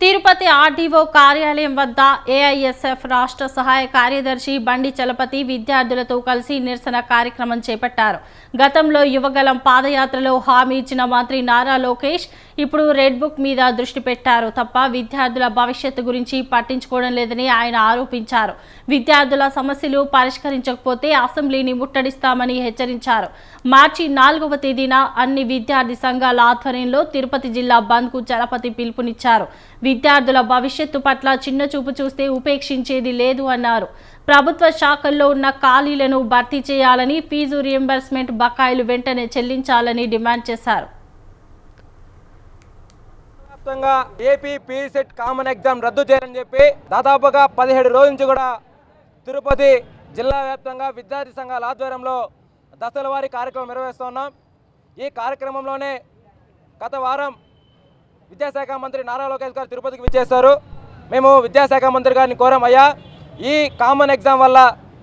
Tirupati RDO కార్యాలయం వద్ద AISF రాష్ట్ర సహాయ కార్యదర్శి బండి చలపతి విద్యార్థులతో కలిసి నిరసన కార్యక్రమం చేపట్టారు. గతంలో యువగలం పాదయాత్రలో హామీ ఇచ్చిన మంత్రి నారా లోకేష్ ఇప్పుడు రెడ్ బుక్ మీద దృష్టి పెట్టారు తప్ప విద్యార్థుల భవిష్యత్తు గురించి పట్టించుకోవడం లేదని ఆయన ఆరోపించారు. విద్యార్థుల సమస్యలు పరిష్కరించకపోతే అసెంబ్లీని ముట్టడిస్తామని హెచ్చరించారు. మార్చి నాలుగవ తేదీన అన్ని విద్యార్థి సంఘాల ఆధ్వర్యంలో తిరుపతి జిల్లా బంద్కు చలపతి పిలుపునిచ్చారు. విద్యార్థుల భవిష్యత్తు పట్ల చిన్న చూపు చూస్తే ఉపేక్షించేది లేదు అన్నారు. ప్రభుత్వ శాఖల్లో ఉన్న ఖాళీలను భర్తీ చేయాలని ఫీజు రియంబర్స్మెంట్ బకాయిలు వెంటనే చెల్లించాలని డిమాండ్ చేశారు. వ్యాప్తంగా ఏపీ పీసెట్ కామన్ ఎగ్జామ్ రద్దు చేయాలని చెప్పి దాదాపుగా పదిహేడు రోజుల నుంచి కూడా తిరుపతి జిల్లా వ్యాప్తంగా విద్యార్థి సంఘాల ఆధ్వర్యంలో దశల కార్యక్రమం నిర్వహిస్తున్నాం ఈ కార్యక్రమంలోనే గత వారం విద్యాశాఖ మంత్రి నారా లోకేష్ గారు తిరుపతికి విచ్చేశారు. మేము విద్యాశాఖ మంత్రి గారిని కోరాం అయ్యా ఈ కామన్ ఎగ్జామ్ వల్ల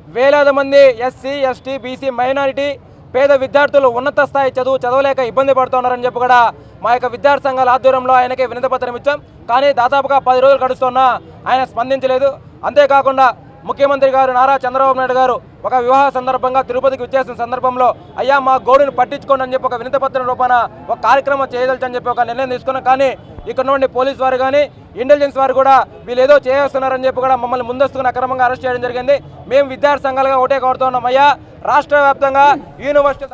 వేలాది మంది ఎస్సీ ఎస్టీ బీసీ మైనారిటీ పేద విద్యార్థులు ఉన్నత స్థాయి చదువు చదవలేక ఇబ్బంది పడుతున్నారని చెప్పి కూడా మా యొక్క విద్యార్థి సంఘాల ఆధ్వర్యంలో ఆయనకి వినతి పత్రం ఇచ్చాం. కానీ దాదాపుగా పది రోజులు గడుస్తున్నా ఆయన స్పందించలేదు. అంతేకాకుండా ముఖ్యమంత్రి గారు నారా చంద్రబాబు నాయుడు గారు ఒక వివాహ సందర్భంగా తిరుపతికి వచ్చేసిన సందర్భంలో అయ్యా మా గోడుని పట్టించుకోండి అని చెప్పి ఒక వినతిపత్రం రూపాన ఒక కార్యక్రమం చేయదలచని చెప్పి ఒక నిర్ణయం తీసుకున్నాం. కానీ ఇక్కడ నుండి పోలీస్ వారు కానీ ఇంటెలిజెన్స్ వారు కూడా వీళ్ళు ఏదో చేస్తున్నారని చెప్పి కూడా మమ్మల్ని ముందస్తుగా అక్రమంగా అరెస్ట్ చేయడం జరిగింది. మేము విద్యార్థి సంఘాలుగా ఒకటే కోరుతున్నాం. అయ్యా రాష్ట్ర వ్యాప్తంగా యూనివర్సిటీ